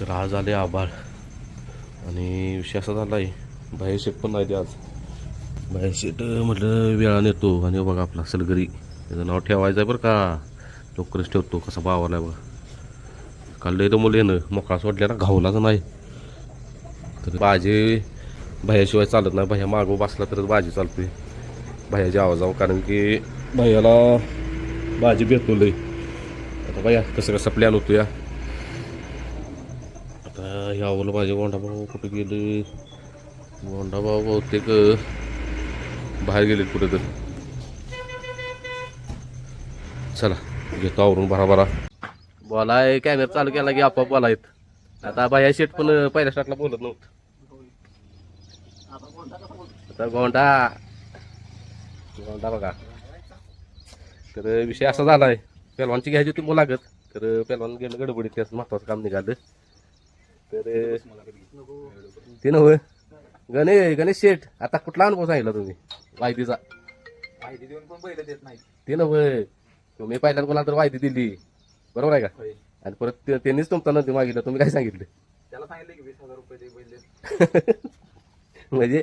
तर आज आले आभाळ. आणि विषय असा झाला आहे बाहेर शेट पण नाही ते आज. बाहेर शेट म्हटलं वेळाने येतो. आणि बघा आपला सलगरी त्याचं नाव ठेवायचं आहे बरं का. लवकरच ठेवतो कसा बावाला आहे बघा. काल तर मुलं येणं मोकळा सोडल्या ना घावलाच नाही. तर भाजी भैयाशिवाय चालत नाही. भैया मागं बसला तरच भाजी चालते भैयाची आवाजावर कारण की भैयाला भाजी भेटतो लई आता भैया कसं कसं प्लॅन होतो या आता यावलं माझे गोंडाभाऊ कुठे गेले? गोंडाभाऊ बहुतेक बाहेर गेले कुठे तर चला घेतो आवरून भरा भरा. बोलाय कॅमेरा चालू केला की आपोआप बोलायत. आता बाया शेट पण पहिल्या स्टार्टला बोलत नव्हतं. आता गोंडा. गोंडा बघा. तर विषय असा झालाय. पेलवानची घ्यायची होती मुलाखत. तर पेलवान गेलं गडबडीत. त्याचं महत्वाचं काम निघालं. तर ते नव्ह. गणेश गणेश शेठ आता कुठला अनुभव सांगितला तुम्ही? माहितीचा माहिती देऊन पण पहिलं देत नाही ते नव्ह. तुम्ही पहिल्यांदा कोणाला तर माहिती दिली. बरोबर आहे का. आणि परत त्यांनीच तुमचा नंतर मागितलं. तुम्ही काय सांगितलं? त्याला सांगितलं की वीस हजार रुपये पहिले. म्हणजे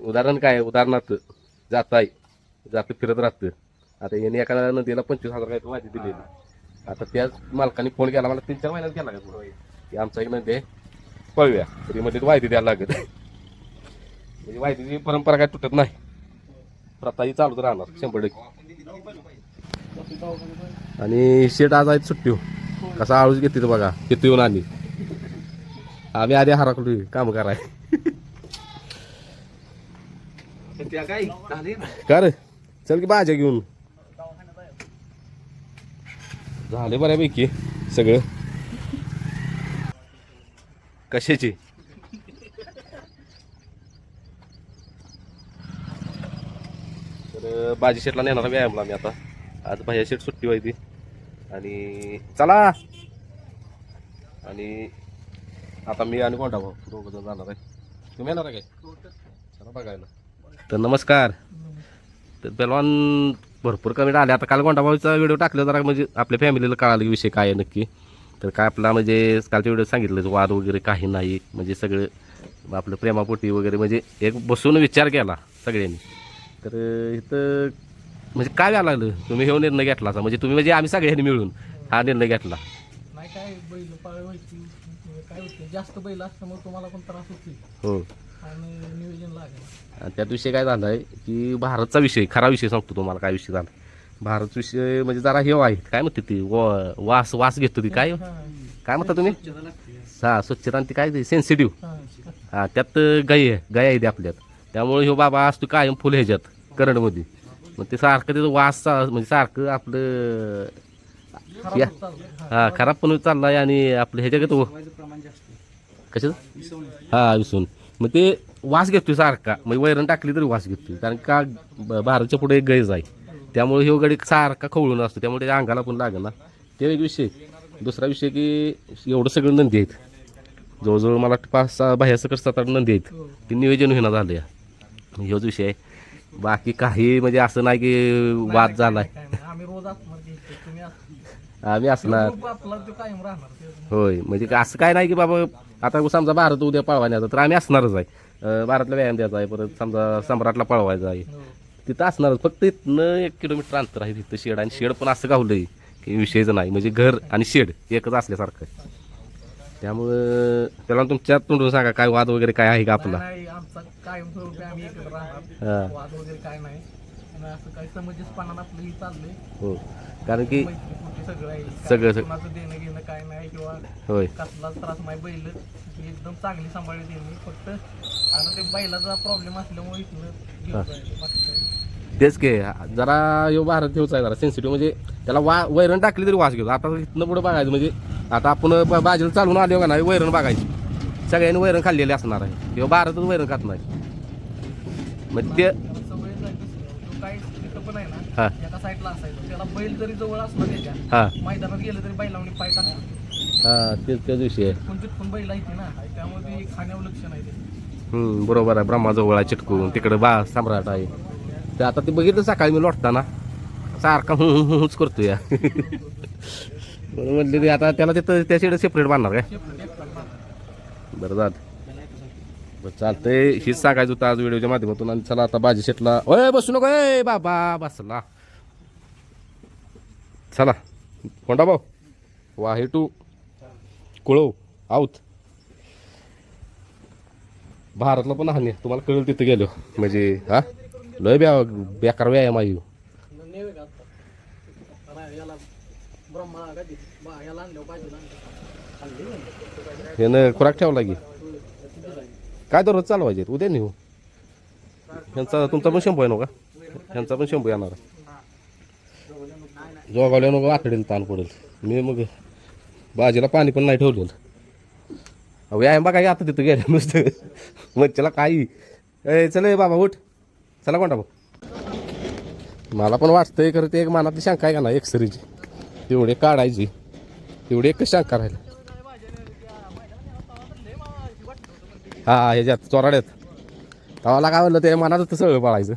उदाहरण काय? उदाहरणार्थ जात आहे जात फिरत राहतं आता याने एका नदीला पंचवीस हजार काय माहिती दिलेली. आता त्याच मालकाने फोन केला. मला तीन चार महिन्यात केला का फोन? की आमचा एक म्हणजे आहे पळव्या तरी म्हणजे मध्ये माहिती द्यायला लागत म्हणजे माहितीची परंपरा काय तुटत नाही. प्रथा ही चालूच राहणार शंभर टक्के. आणि शेट आज आहेत सुट्टी हो. कसा आळूच घेते तर बघा किती येऊन आणि आम्ही आधी हराकलो काम कराय कर का रे? चल की भाज्या घेऊन. झाले बऱ्यापैकी सगळं. कशाची? तर बाजी शेटला नेणार व्यायामला मी आता. आज भाज्या शेट सुट्टी व्हायची आणि चला! आणि आता मी आणि कोणता भाऊ दोघं जण जाणार आहे. तुम्ही येणार आहे काय? चला बघायला. तर नमस्कार. तर पेलवान भरपूर कमेंट आले आता काल गोंडाभाऊचा व्हिडिओ टाकला जरा म्हणजे आपल्या फॅमिलीला कळालं विषय काय आहे नक्की. तर काय आपला म्हणजे कालच्या व्हिडिओ सांगितलं वाद वगैरे काही नाही म्हणजे सगळं आपलं प्रेमापोटी वगैरे म्हणजे एक बसून विचार केला सगळ्यांनी. तर इथं म्हणजे काय व्हायला लागलं? तुम्ही हे निर्णय घेतला असा. म्हणजे तुम्ही म्हणजे आम्ही सगळ्यांनी मिळून हा निर्णय घेतला. नाही काय बैल पाळ व्हायची काय होते जास्त बैल असल्यामुळे तुम्हाला पण त्रास होते हो. आणि नियोजन लागेल. आणि त्यात विषय काय झाला आहे की भारतचा विषय खरा विषय सांगतो तुम्हाला काय विषय झाला. भारत विषय म्हणजे जरा हे आहे काय म्हणते ती? वास वास घेतो ती. काय? काय म्हणता तुम्ही? हा स्वच्छता आणि ती काय सेन्सिटिव्ह हा त्यात गाई आहे. गाय आहे ती आपल्यात. त्यामुळे ह्यो बाबा असतो कायम फुल ह्याच्यात करंटमध्ये मग ते सारखं त्याचं वास म्हणजे सारखं आपलं या- हा खराब पण चाललाय आणि आपलं ह्याच्यात कशाचं? हा विसून मग ते वास घेतोय सारखा. म्हणजे वैरण टाकली तरी वास घेतोय. कारण का भारतच्या पुढे एक गैज आहे. त्यामुळे ह्यो गडी सारखा खवळून असतो. त्यामुळे त्याच्या अंगाला पण लागेल ना. ते एक विषय दुसरा विषय की एवढं सगळं नंदी आहेत. जवळजवळ मला पाच सहा बाह्या सकट सात आठ नंदी आहेत. ते नियोजन होईना झालं या ह्योच विषय आहे. बाकी काही म्हणजे असं नाही की वाद झालाय. काय नाही आम्ही असणार. होय. म्हणजे असं काय नाही की बाबा आता समजा भारत उद्या पळवायचा तर आम्ही असणारच आहे. भारतला व्यायाम द्यायचा आहे परत समजा सम्राटला पळवायचा आहे. हो. तिथं असणारच. फक्त इथनं एक किलोमीटर अंतर आहे तिथं शेड आणि शेड पण असं गावलंय की विषयच नाही. म्हणजे घर आणि शेड एकच असल्यासारखं. आहे. त्यामुळं त्याला तुमच्या तोंडून सांगा काय वाद वगैरे काय आहे का आपला? नाही, नाही आमचा कायम स्वरूपी आम्ही एकत्र राहणार. हा. वाद वगैरे काय नाही. आणि असं काही समंजसपणानं आपलं ही चाललंय. हो. कारण की सगळं आहे. काय सगळं- सगळं. कोणाचं देणं घेणं काय नाही किंवा होय. कसलाच त्रास नाही. बैल एकदम चांगली सांभाळली त्यांनी. फक्त आता ते बैलाचा प्रॉब्लेम असल्यामुळे इथनं घेऊन जायचं. बाकी काय. नाही. तेच के जरा यो भारत ठेवचा आहे जरा सेन्सिटिव्ह म्हणजे त्याला वा वैरण टाकली तरी वास घेतो. आता इथनं पुढे बघायचं म्हणजे आता आपण ब- बाजूला चालून आलो का नाही वैरण बघायची. सगळ्यांनी वैरण खाल्लेले असणार आहे. किंवा भारतच वैरण खात नाही. मग ते हा. हा. हा तेच त्याच विषय आहे. हम्म, बरोबर आहे. ब्रह्माजवळ आहे चिटकून. तिकडे बा सम्राट आहे. ते आता ते बघितलं सकाळी मी लोटताना. सारखा हुं हुं हुंच करतो या. म्हणलं ते आता त्याला तिथं त्या शेड सेपरेट बांधणार काय? बरं झालं. बरं चालतंय. हेच सांगायचं होतं आज व्हिडिओच्या माध्यमातून आणि चला आता भाजी शेटला. ओय बसू नको. ए बाबा बसला. चला. कोंडा भाऊ. वाहे टू कुळव. आऊत. भारतला पण हानी. तुम्हाला कळेल तिथं गेलो. म्हणजे हा? लय ब्या बेकार व्यायाम आहे हे न खुराक ठेवला की. काय दररोज चालू पाहिजे उद्या नेऊ. ह्यांचा तुमचा पण शंभू आहे नका हो ह्यांचा पण शंभू येणार जोगावल्या नको आतडेल ताण पडेल. मी मग बाजीला पाणी पण नाही ठेवलेलं. अहो, व्यायाम बघा आता तिथं गेल्या नुसतं. मच्छला काही ए चल बाबा उठ. चला कोणता भाऊ? मला पण वाटतंय खरं ते एक मनातली शंका आहे का ना एक्सरीची? तेवढे काढायची. तेवढी एकच शंका राहिली. हा ह्याच्यात चोराड्यात तवाला काय म्हणलं ते मनात सगळं पाळायचं.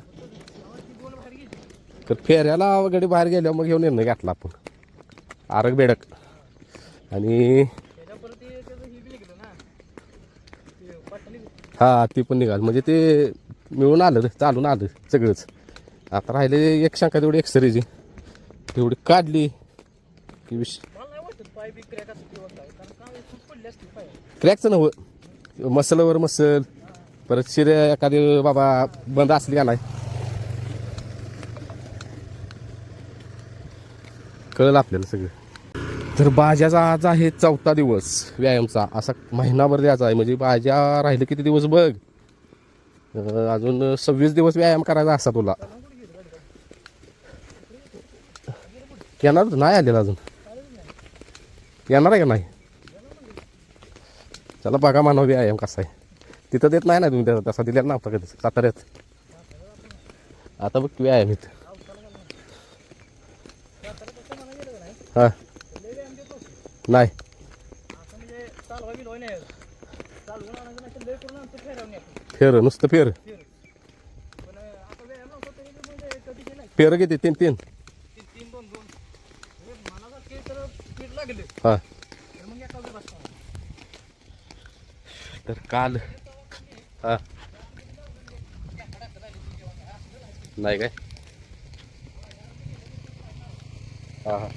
तर फेऱ्याला वगैरे बाहेर गेल्यावर मग घेऊन निर्णय घातला आपण. आरग बेडक. आणि हां हा ती पण निघाल. म्हणजे ते मिळून आलं रे, चालून आलं सगळंच. आता राहिले एक शंका तेवढी एक्सरेची तेवढी काढली की विष क्रॅकचं नव्हं. मसलवर मसल परत शिरे एखादी बाबा बंद असली का नाही? कळलं आपल्याला सगळं. तर बाज्याचा आज आहे चौथा दिवस व्यायामचा. असा महिनाभर द्यायचा आहे. म्हणजे बाज्या राहिलं किती दिवस बघ? अजून सव्वीस दिवस व्यायाम करायचा असा तुला. येणार नाही आलेला अजून. येणार आहे का नाही? चला बघा मानव व्यायाम कसा आहे. तिथं देत नाही ना तुम्ही त्याचा तसा दिलेला नव्हता कधी साताऱ्यात. आता बघ व्यायाम इथं. हां. नाही असं म्हणजे चालवा बी लोय नाही चालवून आणायचं नाही तर लय करून आणतो फेरवून येतो फेर नुसतं फेर. पण फेर किती? तीन तीन. तर हा. तर तर काल हा. नाही काय? हा हा.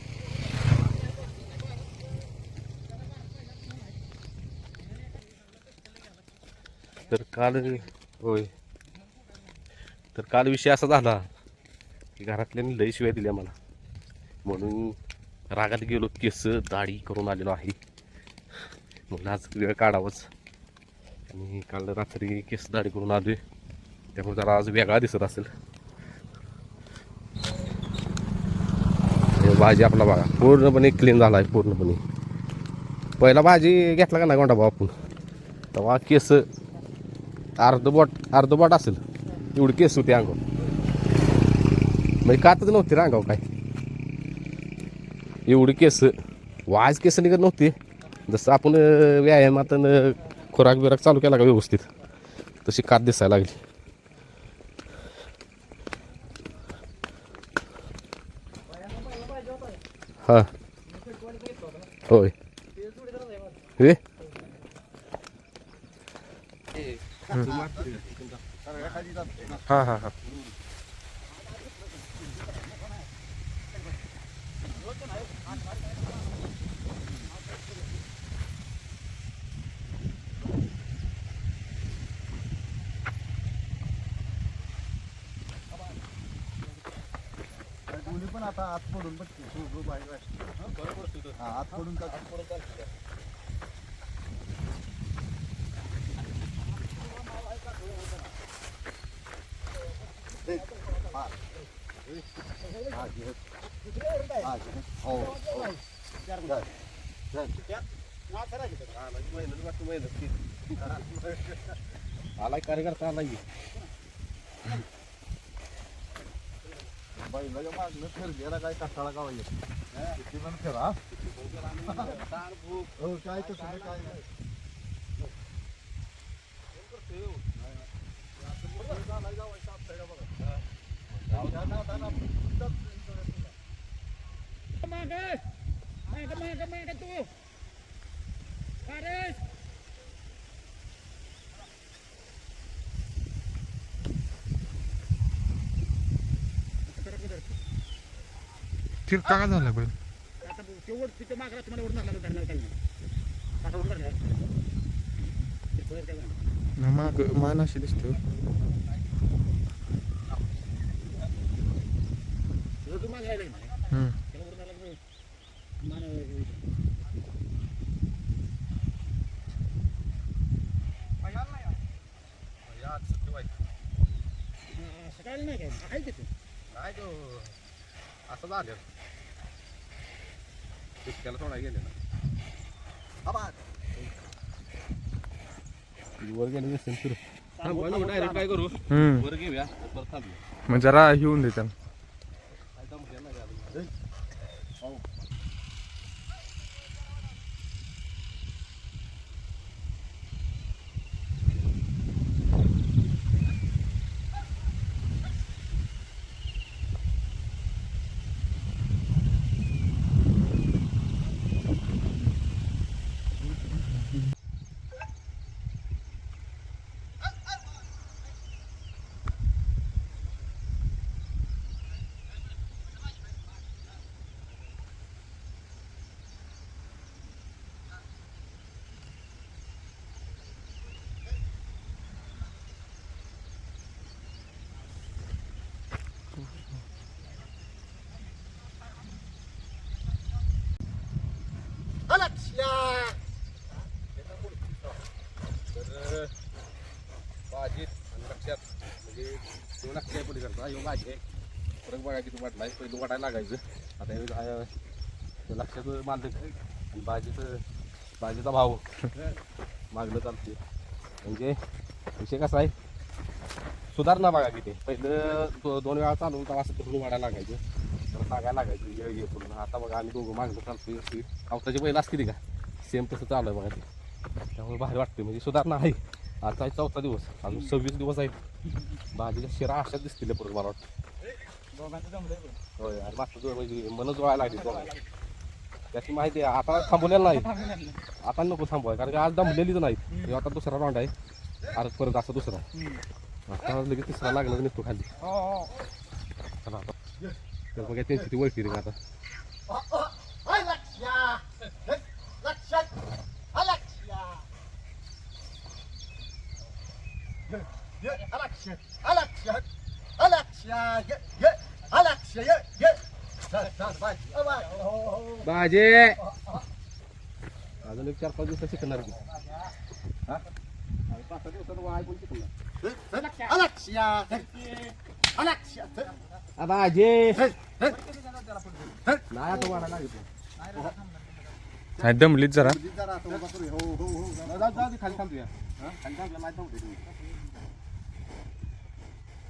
तर काल होय. तर काल विषय असा झाला की घरातल्यानी लई शिवाय दिल्या मला. म्हणून रागात गेलो केस दाढी करून आलेलो आहे. म्हणून आज वेळ काढावंच. आणि काल रात्री केस दाढी करून आलोय. त्यामुळे जरा आज वेगळा दिसत असेल. भाजी आपला बघा पूर्णपणे क्लीन झाला आहे पूर्णपणे. पहिला भाजी घेतला का नाही कोणता भाऊ आपण? तेव्हा केस अर्ध बोट अर्ध बोट असेल. एवढी केस होती अंगावर. म्हणजे कातच नव्हती रे अंगावर काय एवढी केस वाज केस निघत नव्हती. जसं आपण अं, व्यायामात खुराक बिराक चालू केला का व्यवस्थित तशी कात दिसायला लागली. हां. होय. हे? हा हा हा. दोन्ही पण आता आत पडून बघ हो, हो, आत पडून का? आलाय कार्यकर्ता आलाय बैलाच्या मागणं फिरलेला काय कसाळा गावा येत किती पण फिरा हो काय तसं नाही, काय? नाही तिरका का झाला बैल आता ते तिथे मागला तुम्हाला वर लागला धरणार काही नाही. आता माग मान अशी दिसते हो. नाही? सकाळी नाही काय. आहे तिथे. काय तो असं झालं. तितक्याला थोडा गेले ना वर गेले डायरेक्ट काय करू वर घेऊया परत थांबूया मग जरा हे होऊन दे त्याला काय जमलं नाही अजून. तर आणि लक्षात. म्हणजे तो लक्ष आहे पलीकडचा भाजी आहे. परत बघा किती वाटलाय पहिलं वाटायला लागायचं. आता हे ते लक्षात मानलं आणि भाजीचं भाजीचा भाव मागलं चालते म्हणजे विषय कसा आहे? सुधारणा बघा किती. पहिलं दोन वेळा चालू होता असं करून वाढायला लागायचं. तर सांगायला लागायचं ये ये करून आता बघा आम्ही दोघं मागलं चालतोय अशी आवताची पहिलं असते का? सेम तसं चालू आहे बघा ते. त्यामुळे भारी वाटते म्हणजे सुधारणा आहे. आता आहे चौथा दिवस. अजून सव्वीस दिवस आहेत. भाजीला शिरा अशाच दिसतील परत मला वाटतं. होय आणि मागचं जो म्हणजे मनच जोळायला लागली दोघांना. त्याची माहिती आहे आता थांबवलेलं नाही. आता नको थांबवाय कारण की आज दमलेलीच नाही हे आता दुसरा राऊंड आहे. आज परत असा दुसरा. आता लगेच तिसरा लागला तर निघतो खाली. चला आता. तर बघा त्यांची ती वळखी ring आता. भाजे अजून एक चार पाच दिवसात शिकणार की हा पाच सहा दिवसात वाय पण शिकणार आ, भाजे नाही आता वाढायला लागेल दमलीच जरा. हो हो हो खाली थांबूया हा? खाली थांबूया थांबू दे तुम्ही. चल रे, चल भाजे. हाय! अलक्ष्या! ती आली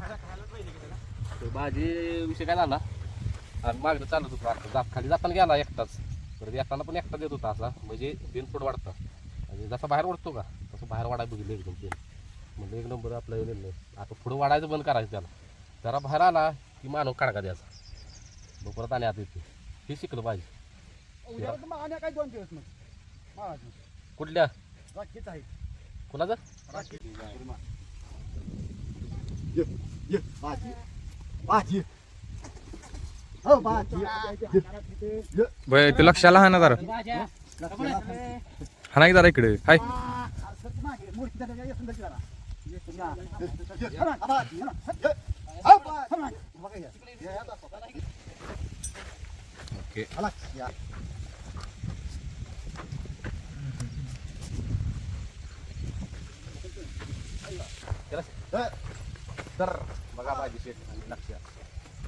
तर भाजी विषय काय झाला? आणि मागणं चालत होतं आता. जात खाली जाताना गेला एकटाच. परत येताना पण एकटा देत होता असा. म्हणजे बिन फूट वाढतं. आणि जसा बाहेर वाढतो का तसं बाहेर वाढायला बघितलं एकदम पेन म्हणजे एक नंबर आपला निर्णय आता पुढं वाढायचं बंद करायचं त्याला. जरा बाहेर आला की मानव काढका द्यायचा. मग परत आणि आता येते हे शिकलं पाहिजे. काय दोन दिवस मग? कुठल्या? आहे. कुणाचं? ये ये भाजी भाजी हो भाजी ये बय ते लक्षाला हा ना जरा. हा नाही जरा इकडे. हाय. ओके. तर बघा माझी शेत आणि लक्ष.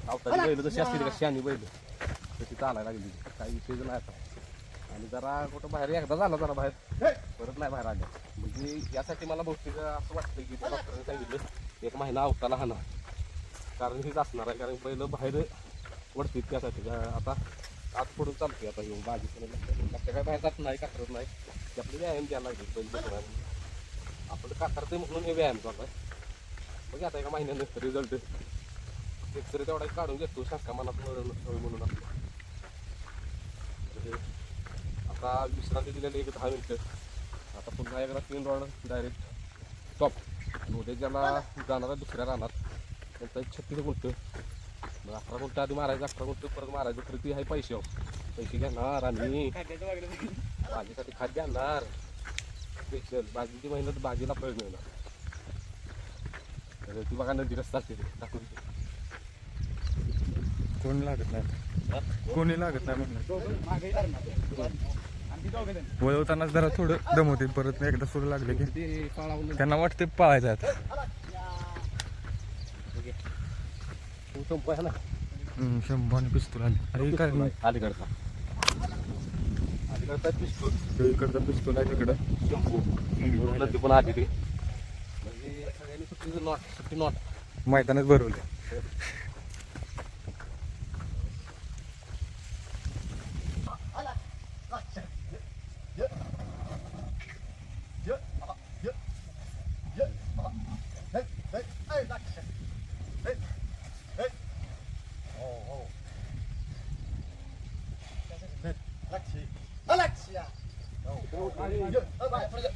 आवताची बैल. जशी असतील का शानी बैल. तशी चालायला लागली काही विषयच नाही आता. आणि जरा कुठं बाहेर एकदा झाला जरा बाहेर. परत नाही बाहेर आले. म्हणजे यासाठी मला बहुतेक असं वाटतं की डॉक्टरने सांगितलं एक महिना अवताला हाना कारण हेच असणार आहे कारण पहिलं बाहेर वडतील त्यासाठी. आता आत पडून चालतोय आता येऊन बाजी पण काय बाहेर जात नाही कातरत नाही. आपले व्यायाम द्यायला लागले म्हणून. आपलं कातरते म्हणून हे व्यायाम चालू आहे. बघ आता एका महिन्यानंतर रिझल्ट एक तरी तेवढा काढून घेतो शंका मनात मरण होईल म्हणून आपलं. म्हणजे आता विश्रांती दिलेली एक दहा मिनटं. आता पुन्हा एकदा तीन रॉड डायरेक्ट टॉप उद्या ज्याला जाणार आहे दुसऱ्या रानात त्यांचा छत्तीस गुंट मग अकरा गुंट आधी मारायचं अकरा गुंट परत मारायचं खरं ती आहे पैसे. पैसे घेणार आणि भाजीसाठी खाद्य आणणार स्पेशल भाजीची मेहनत भाजीला फळ मिळणार. तर ती बघा नदी रस्ता असते टाकून कोणी लागत नाही कोणी लागत नाही जण वळवतानाच जरा थोडं दम होते परत एकदा सुरू लागले की त्यांना वाटते पळायचं आता संप आहे ना हम्म, शंभू आणि पिस्तूल आली. अरे काय अलीकडचा अलीकडचा पिस्तूल. इकडचं पिस्तूल आहे तिकडं. शंभू. पण आली ते. म्हणजे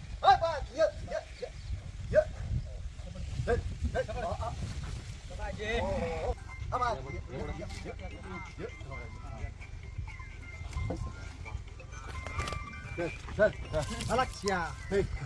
सगळ्यांनी सुट्टी नॉट सुट्टी नॉट मैदानात भरवले हॅलो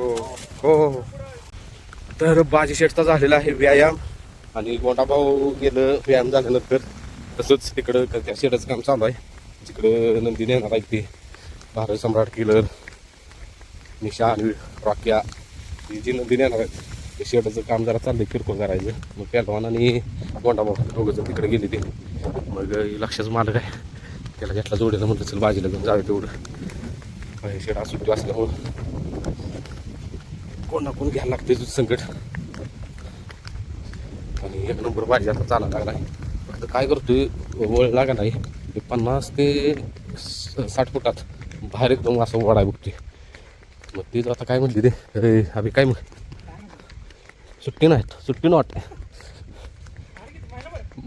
हो. हो. हो हो तर बाजी शेटचा झालेला आहे व्यायाम आणि गोंडाभाऊ गेलं व्यायाम झाल्यानंतर तसंच तिकडं त्या शेडचं काम चालू आहे. तिकडं नंदी येणार आहे ते. भारत सम्राट किलर निशा आणि रॉक्या. ही जी नंदी येणार आहेत ते शेडचं काम जरा चाललं किरकोळ करायचं. मग पॅलवान आणि गोंडाभाऊ दोघं तिकडे गेले ते. मग लक्षाच मालक आहे. त्याला घेतला जोडीला म्हटलं चल बाजीला घेऊन जावे तेवढं. शेड असू असल्यामुळं कोण ना कोण घ्यायला लागते तुझं संकट. आणि एक नंबर पाहिजे आता चाला लागला फक्त काय करतोय वळ लागा नाही ते पन्नास ते साठ फुटात बाहेर एकदम असं वडाय बघतोय. मग तेच आता काय म्हणते ते? अरे अभि काय मग सुट्टी नाहीत सुट्टी नॉट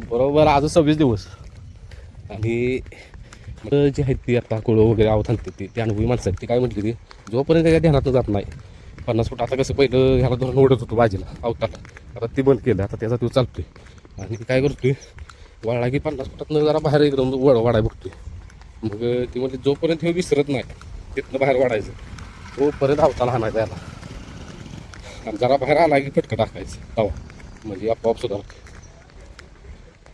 बरोबर आज सव्वीस दिवस. आणि मग जी आहेत ती आता कुळं वगैरे आवत आणते ती ती अनुभवी माणसं आहेत ती काय म्हटली ती? जोपर्यंत काय ध्यानात जात नाही पन्नास फूट. आता कसं पहिलं ह्याला धरून ओढत होतो बाजीला अवताला आता ते बंद केलं आता त्याचा तो चालतोय. आणि काय करतोय वळला की पन्नास फुटातनं जरा बाहेर एकदम वड वाढाय बघतोय. मग ती म्हणजे जोपर्यंत हे विसरत नाही तिथनं बाहेर वाढायचं. तोपर्यंत अवताला हाणायचा याला. आणि जरा बाहेर आला की फटकं टाकायचं तवा. म्हणजे आपोआप सुद्धा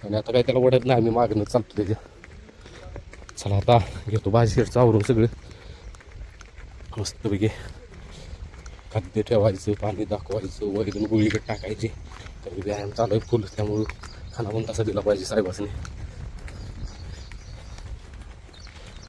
आणि आता काय त्याला ओढत नाही आम्ही मागणं चालतो त्याच्या चला आता घेतो भाजी शेडचं आवरून सगळं. मस्तपैकी. खाद्य ठेवायचं पाणी दाखवायचं वैरण गुळीकडे टाकायचे. तर व्यायाम चालू आहे फुल त्यामुळं खाना पण तसा दिला पाहिजे साहेबासने.